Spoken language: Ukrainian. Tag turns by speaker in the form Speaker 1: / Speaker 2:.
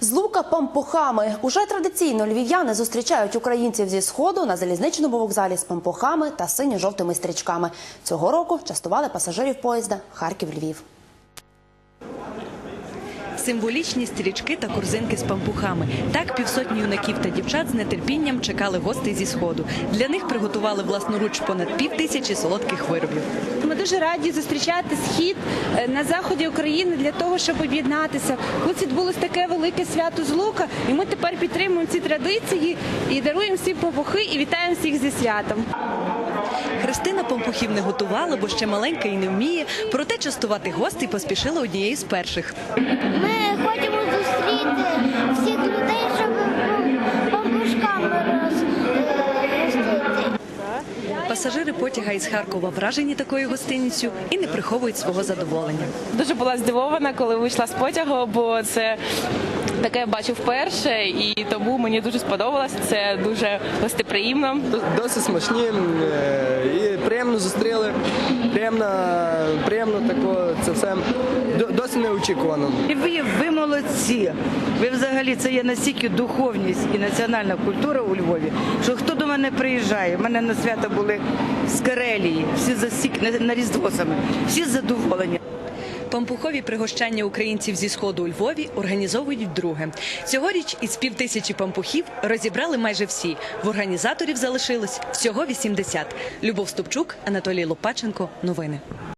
Speaker 1: З лука пампухами уже традиційно львів'яни зустрічають українців зі сходу на залізничному вокзалі з пампухами та синьо-жовтими стрічками. Цього року частували пасажирів поїзда Харків-Львів.
Speaker 2: Символічні стрічки та корзинки з пампухами. Так півсотні юнаків та дівчат з нетерпінням чекали гостей зі сходу. Для них приготували власноруч понад пів тисячі солодких виробів.
Speaker 3: Ми дуже раді зустрічати схід е, на заході України для того, щоб об'єднатися. Ось відбулось таке велике свято з лука, і ми тепер підтримуємо ці традиції і даруємо всім побухи і вітаємо всіх зі святом.
Speaker 2: Христина пампухів не готувала, бо ще маленька і не вміє. Проте частувати гостей поспішила однією з перших.
Speaker 4: Ми
Speaker 2: Пасажири потяга із Харкова вражені такою гостинністю і не приховують свого задоволення.
Speaker 5: Дуже була здивована, коли вийшла з потягу, бо це таке я бачу вперше, і тому мені дуже сподобалось. Це дуже гостеприємно.
Speaker 6: Досить смачні е, і приємно зустріли. Приємно, приємно тако, це все до- досить неочікувано.
Speaker 7: І ви, ви молодці. Ви взагалі це є настільки духовність і національна культура у Львові, що хто до мене приїжджає, у мене на свято були з Карелії, всі засік на, Різдво саме, всі задоволені.
Speaker 2: Пампухові пригощання українців зі сходу у Львові організовують вдруге. Цьогоріч із півтисячі пампухів розібрали майже всі. В організаторів залишилось всього 80. Любов Ступчук, Анатолій Лопаченко. Новини.